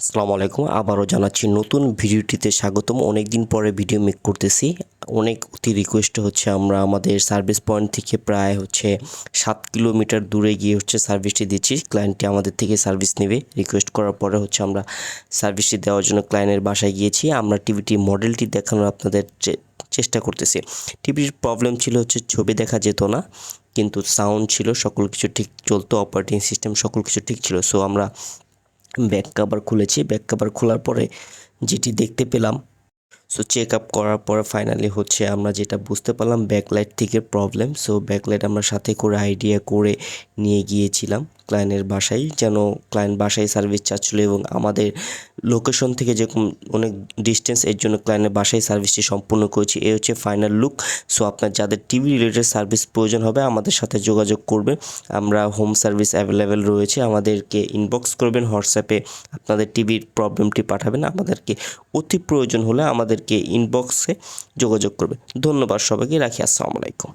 আসসালামু আলাইকুম, আবারও জানাচ্ছি নতুন ভিডিওটিতে স্বাগতম। অনেক দিন পরে ভিডিও মেক করতেছি। অনেক অতি রিকোয়েস্ট হচ্ছে আমরা আমাদের সার্ভিস পয়েন্ট থেকে প্রায় হচ্ছে সাত কিলোমিটার দূরে গিয়ে হচ্ছে সার্ভিসটি দিচ্ছি। ক্লায়েন্টটি আমাদের থেকে সার্ভিস নেবে। রিকোয়েস্ট করার পরে হচ্ছে আমরা সার্ভিসটি দেওয়ার জন্য ক্লায়েন্টের বাসায় গিয়েছি। আমরা টিভিটি মডেলটি দেখানোর আপনাদের চেষ্টা করতেছি। টিভির প্রবলেম ছিল হচ্ছে ছবি দেখা যেত না, কিন্তু সাউন্ড ছিল, সকল কিছু ঠিক চলতো অপারেটিং সিস্টেম সকল কিছু ঠিক ছিল। সো আমরা ব্যাক কাভার খুলেছি। ব্যাক কাভার খোলার পরে যেটি দেখতে পেলাম সো চেক আপ করার পরে ফাইনালি হচ্ছে আমরা যেটা বুঝতে পারলাম ব্যাকলাইট থেকে প্রবলেম সো ব্যাকলাইট আমরা সাথে করে আইডিয়া করে নিয়ে গিয়েছিলাম। ক্লায়েন্টের বাসায়, যেন ক্লায়েন্ট বাসায় সার্ভিস চাচ্ছিলো এবং আমাদের লোকেশন থেকে যেরকম অনেক ডিস্টেন্স এর জন্য ক্লায়েন্টের বাসায় সার্ভিসটি সম্পূর্ণ করেছি। এই হচ্ছে ফাইনাল লুক সো আপনার যাদের টিভি রিলেটেড সার্ভিস প্রয়োজন হবে, আমাদের সাথে যোগাযোগ করবেন। আমরা হোম সার্ভিস অ্যাভেলেবেল রয়েছে, আমাদেরকে ইনবক্স করবেন হোয়াটসঅ্যাপে আপনাদের টিভির প্রবলেমটি পাঠাবেন, আমাদেরকে অতি প্রয়োজন হলে আমাদেরকে ইনবক্সে যোগাযোগ করবেন। ধন্যবাদ সবাইকে, রাখি, আসসালামু আলাইকুম।